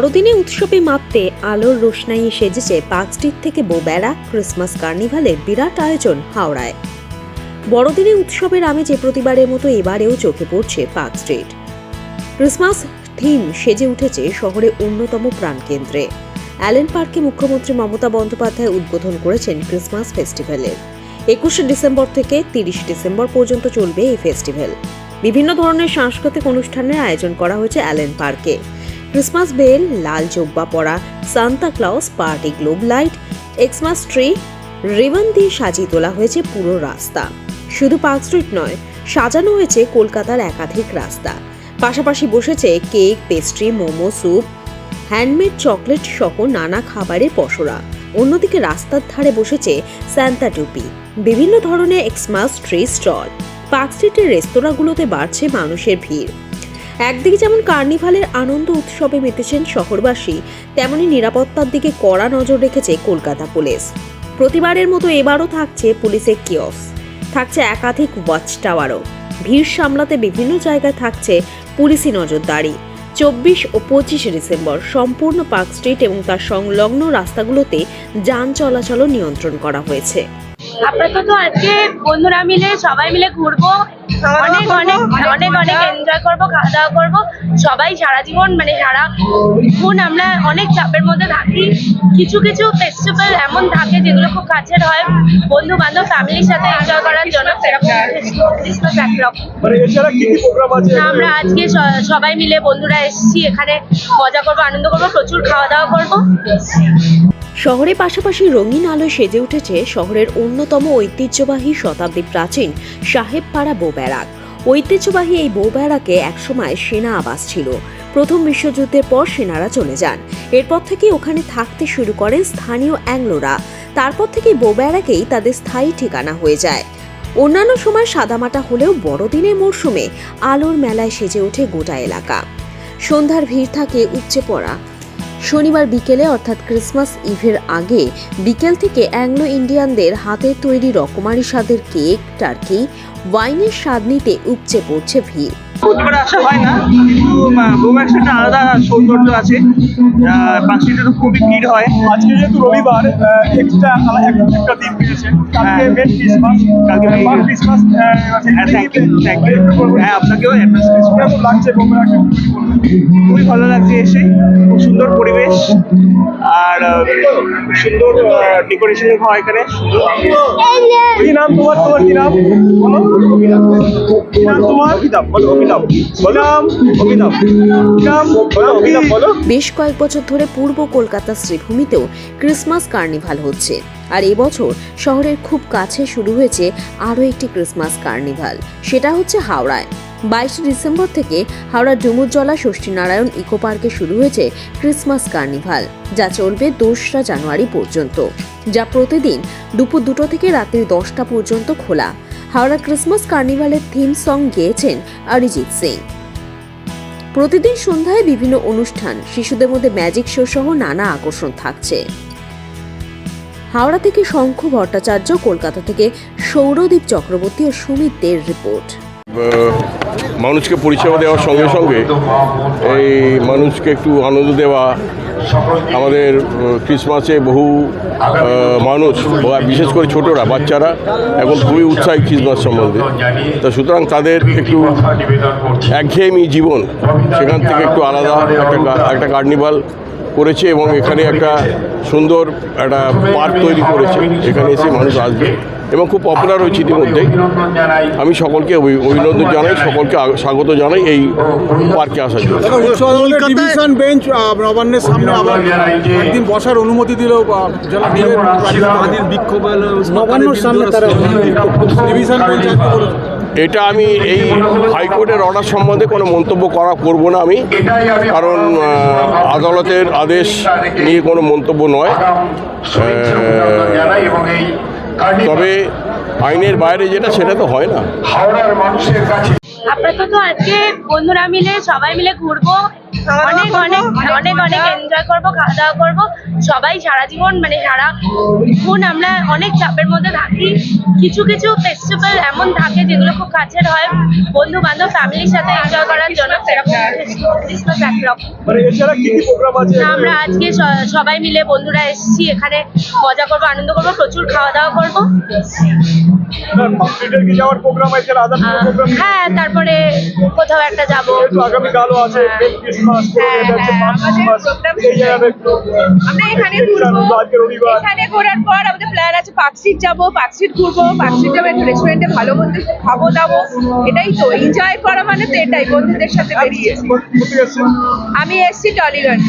বড়দিনে উৎসবে মাপতে আলোর রোশনাই সেজেছে স্ট্রিট থেকে বৌবেড়া ক্রিসমাস কার্নিভালের বিরাট আয়োজন হাওড়ায়। বড়দিনে উৎসবের আমেজে প্রতিবারের মতো এবারেও চোখে পড়ছে পার্ক স্ট্রিট। ক্রিসমাস থিম সেজে উঠেছে শহরের অন্যতম প্রাণকেন্দ্রে। অ্যালেন পার্কে মুখ্যমন্ত্রী মমতা বন্দ্যোপাধ্যায় উদ্বোধন করেছেন ক্রিসমাস ফেস্টিভ্যালের। একুশে ডিসেম্বর থেকে তিরিশ ডিসেম্বর পর্যন্ত চলবে এই ফেস্টিভ্যাল। বিভিন্ন ধরনের সাংস্কৃতিক অনুষ্ঠানের আয়োজন করা হয়েছে অ্যালেন পার্কে। ক্রিসমাস বেল, লাল জব্বা পরা, Santa Claus party globe light, Xmas tree, ribbon দিয়ে সাজিয়ে তোলা হয়েছে পুরো রাস্তা। শুধু পার্ক স্ট্রিট নয়, সাজানো হয়েছে কলকাতার একাধিক রাস্তা। পাশাপাশি বসেছে cake, pastry, momo, soup, handmade chocolate সহ নানা খাবারের পসরা। অন্যদিকে রাস্তার ধারে বসেছে স্যান্তা টুপি। বিভিন্ন ধরনের এক্সমাস ট্রি স্টল। পার্ক স্ট্রিটের রেস্তোরাঁগুলোতে বাড়ছে মানুষের ভিড়। একদিকে যেমন কার্নিভালের আনন্দ উৎসবে মেতেছেন শহরবাসী, তেমনি নিরাপত্তার দিকে কড়া নজর রেখেছে কলকাতা পুলিশ। প্রতিবারের মতো এবারও থাকছে পুলিশের কিয়স থাকছে একাধিক ওয়াচ টাওয়ারও ভিড় সামলাতে বিভিন্ন জায়গায় থাকছে পুলিশি নজরদারি। চব্বিশ ও পঁচিশে ডিসেম্বর সম্পূর্ণ পার্ক স্ট্রিট এবং তার সংলগ্ন রাস্তাগুলোতে যান চলাচলও নিয়ন্ত্রণ করা হয়েছে। আপাতত আজকে বন্ধুরা মিলে সবাই মিলে ঘুরবো। অনেক অনেক অনেক অনেক এনজয় করব খাওয়া দাওয়া করব। সবাই সারা জীবন মানে সারা ক্ষণ আমরা অনেক চাপের মধ্যে থাকি। কিছু কিছু ফেস্টিভ্যাল এমন থাকে যেগুলো খুব কাছের হয়। বন্ধু বান্ধব ফ্যামিলির সাথে এনজয় করার জন্য সেরকম ক্রিসমাস একরকম মানে এছাড়া কি কি প্রোগ্রাম আছে? আমরা আজকে স- সবাই মিলে বন্ধুরা এসেছি এখানে মজা করব আনন্দ করব প্রচুর খাওয়া দাওয়া করব। শহরের পাশাপাশি রঙিন আলোয় সেজে উঠেছে শহরের অন্যতম ঐতিহ্যবাহী শতাব্দী প্রাচীন সাহেবপাড়া বউ ব্যারাক। ঐতিহ্যবাহী এই বউ ব্যারাকে একসময় সেনা আবাস ছিল। প্রথম বিশ্বযুদ্ধের পর সেনারা চলে যান। এরপর থেকে ওখানে থাকতে শুরু করেন স্থানীয় অ্যাংলোরা। তারপর থেকে বউ ব্যারাকেই তাদের স্থায়ী ঠিকানা হয়ে যায়। অন্যান্য সময় সাদামাটা হলেও বড়দিনের মরশুমে আলোর মেলায় সেজে ওঠে গোটা এলাকা। সন্ধ্যার ভিড় থাকে উপচে পড়া শনিবার বিকেলে, অর্থাৎ ক্রিসমাস ইভের আগে, বিকেল থেকে অ্যাংলো ইন্ডিয়ানদের হাতে তৈরি রকমারি স্বাদের কেক, টার্কি, ওয়াইনের স্বাদ নিতে উপচে পড়ছে ভিড়। প্রতিবার আসা হয় না কিন্তু বোম্যাক্স একটা আলাদা সৌন্দর্য আছে। পাঁচটিতে তো খুবই ভিড় হয়। আজকে যেহেতু রবিবার এক্সট্রা একটা দিন পেয়েছে কালকে হ্যাঁ। মেন ক্রিসমাস কালকে মার Christmas। ক্রিসমাস হ্যাঁ থ্যাংক ইউ থ্যাংক ইউ হ্যাঁ আপনাকেও কেমন লাগছে খুবই ভালো লাগছে এসে। খুব সুন্দর পরিবেশ। আর সুন্দর ডেকোরেশন হয় এখানে। কি নাম তোমার? তোমার কি নাম? বলো। কি নাম তোমার? কি নাম বলো বলো বেশ কয়েক বছর ধরে পূর্ব কলকাতা শ্রীভূমিতেও ক্রিসমাস কার্নিভাল হচ্ছে। আর এবছর শহরের খুব কাছে শুরু হয়েছে আরও একটি ক্রিসমাস কার্নিভাল। সেটা হচ্ছে হাওড়ায়। বাইশে ডিসেম্বর থেকে হাওড়ার ডুমুরজলা ষষ্ঠীনারায়ণ ইকো পার্কে শুরু হয়েছে ক্রিসমাস কার্নিভাল, যা চলবে দোসরা জানুয়ারি পর্যন্ত, যা প্রতিদিন দুপুর দুটো থেকে রাত্রি দশটা পর্যন্ত খোলা। হাওড়া ক্রিসমাস কার্নিভালের থিম সং গেয়েছেন অরিজিৎ সিং। প্রতিদিন সন্ধ্যায় বিভিন্ন অনুষ্ঠান, শিশুদের মধ্যে ম্যাজিক শো সহ নানা আকর্ষণ থাকছে। হাওড়া থেকে শঙ্খ ভট্টাচার্য, কলকাতা থেকে সৌরদীপ চক্রবর্তী ও সুমিত দের রিপোর্ট। মানুষকে পরিষেবা দেওয়ার সঙ্গে সঙ্গে এই মানুষকে একটু আনন্দ দেওয়া আমাদের ক্রিসমাসে বহু মানুষ বা বিশেষ করে ছোটরা, বাচ্চারা এখন খুবই উৎসাহী ক্রিসমাস সম্বন্ধে। তা সুতরাং তাদের একটু একঘেয়েমি জীবন, সেখান থেকে একটু আলাদা একটা একটা কার্নিভাল করেছে এবং এখানে একটা সুন্দর একটা পার্ক তৈরি করেছে। এখানে এসে মানুষ আসবে এবং খুব পপুলার হয়েছে ইতিমধ্যেই। আমি সকলকে অভি- অভিনন্দন জানাই সকলকে স্বাগত জানাই এই পার্কে আসার জন্য। ডিভিশন বেঞ্চ নবান্নের সামনে আবার একদিন বসার অনুমতি দিল নবান্নর সামনে তারা ডিভিশন বেঞ্চ এটা আমি এই হাইকোর্টের অর্ডার সম্বন্ধে কোনো মন্তব্য করা করব না আমি। কারণ আদালতের আদেশ নিয়ে কোনো মন্তব্য নয়। তবে আইনের বাইরে যেটা সেটা তো হয় না। আপাতত আজকে বন্ধুরা মিলে সবাই মিলে ঘুরবো। অনেক অনেক অনেক অনেক এনজয় করব খাওয়া দাওয়া করব। সবাই সারা জীবন মানে সারা ক্ষণ আমরা অনেক চাপের মধ্যে থাকি। কিছু কিছু ফেস্টিভ্যাল এমন থাকে যেগুলো খুব কাছের হয়। বন্ধু বান্ধব ফ্যামিলির সাথে এনজয় করার জন্য সেরকম ক্রিসমাস একরকম। মানে এছাড়া কি কি প্রোগ্রাম আছে? না, আমরা আজকে সবাই মিলে বন্ধুরা এসেছি এখানে মজা করব আনন্দ করব প্রচুর খাওয়া দাওয়া করব কমপ্লিটের কি যাওয়ার প্রোগ্রাম আছে? আদার আহ, প্রোগ্রাম হ্যাঁ তারপরে কোথাও একটা যাব। আগামীকালও আছে হ্যাঁ। হ্যাঁ, আমাদের এই জায়গাটা একটু আমরা এখানে ঘুরবো। আজকে রবিবার। এখানে ঘোরার পর আমাদের প্ল্যান আছে যাব ঘুরবো পার্কস্ট্রিট যাব একটু রেস্টুরেন্টে ভালো মন্দ খাব দাবো। এটাই তো এনজয় করা মানে তো এটাই বন্ধুদের সাথে বেরিয়ে আমি এসছি টলিগঞ্জ.